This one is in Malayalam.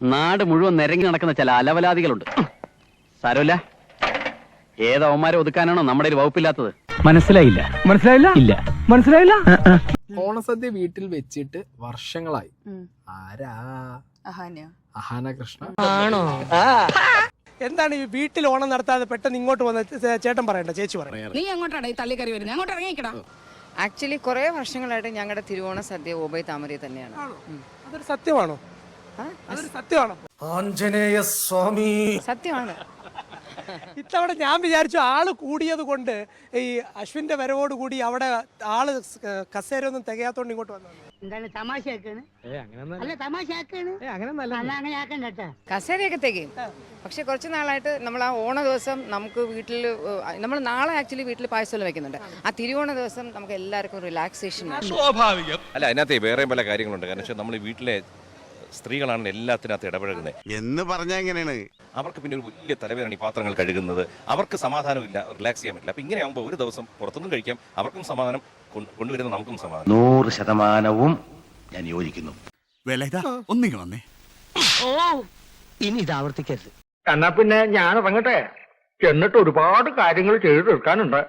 നാട് മുഴുവൻ നിരങ്ങി നടക്കുന്ന ചില അലവലാദികളുണ്ട്. സാരമില്ല ഏതവന്മാരെ ഒതുക്കാനാണോ നമ്മുടെ ഒരു വകുപ്പില്ലാത്തത്? മനസ്സിലായില്ല. മനസ്സിലായില്ല? ഇല്ല. മനസ്സിലായില്ല? ഓണസദ്യ വീട്ടിൽ വെച്ചിട്ട് വർഷങ്ങളായി. ആരാ? അഹാന കൃഷ്ണ എന്താണ് ഈ വീട്ടിൽ ഓണം നടത്താതെ പെട്ടെന്ന് ഇങ്ങോട്ട് വന്ന ചേട്ടൻ പറയണ്ട ചേച്ചി പറയാം നീ എങ്ങോട്ടാണ് ഈ തള്ളിക്കറി വരുന്നത്? അങ്ങോട്ട് ഇറങ്ങിക്കടാ ആക്ച്വലി കുറേ വർഷങ്ങളായിട്ട് ഞങ്ങളുടെ തിരുവോണ സദ്യ ഓബൈ താമരയിൽ തന്നെയാണ്. അതൊരു സത്യമാണോ? സത്യമാണോ? ആഞ്ജനേയ സ്വാമി. സത്യമാണ്. ഇത്തവണ ഞാൻ വിചാരിച്ചു ആൾ കൂടിയത് കൊണ്ട് ഈ അശ്വിന്റെ വരവോട് കൂടി അവിടെ ആൾ കസേര ഒന്നും തികയാത്തോണ്ട് ഇങ്ങോട്ട് വന്നു. എന്താണ് തമാശയാക്കാണ്? അല്ല തമാശയാക്കാണ്. അങ്ങനെ കസേരയൊക്കെ തികയും. പക്ഷെ കുറച്ച് നാളായിട്ട് നമ്മൾ ആ ഓണ ദിവസം നമുക്ക് വീട്ടിൽ നമ്മൾ നാളെ ആക്ച്വലി വീട്ടിൽ പായസം വെക്കുന്നുണ്ട്. ആ തിരുവോണ ദിവസം നമുക്ക് എല്ലാവർക്കും റിലാക്സേഷൻ സ്വാഭാവികം. അല്ല അതിനകത്ത് വേറെ പല കാര്യങ്ങളുണ്ട്. കാരണം നമ്മൾ വീട്ടിലെ സ്ത്രീകളാണ് എല്ലാത്തിനകത്ത് ഇടപഴകുന്നത്. എന്ന് പറഞ്ഞാൽ എങ്ങനെയാണ്? അവർക്ക് പിന്നെ ഒരു വലിയ തലവേദന ഈ പാത്രങ്ങൾ കഴുകുന്നത്. അവർക്ക് സമാധാനമില്ല റിലാക്സ് ചെയ്യാൻ പറ്റില്ല. അപ്പൊ ഇങ്ങനെ ആകുമ്പോൾ ഒരു ദിവസം പുറത്തുനിന്ന് കഴിക്കാം അവർക്കും സമാധാനം കൊണ്ടുവരുന്ന നമുക്കും സമാധാനം. നൂറ് ശതമാനവും ഞാൻ യോജിക്കുന്നു. ഒന്നിങ്ങ് വന്നേ. ഇനി ഇത് ആവർത്തിക്കരുത്. എന്നാ പിന്നെ ഞാൻ ഇറങ്ങട്ടെ? എന്നിട്ട് ഒരുപാട് കാര്യങ്ങൾ ചെയ്തു തീർക്കാനുണ്ട്.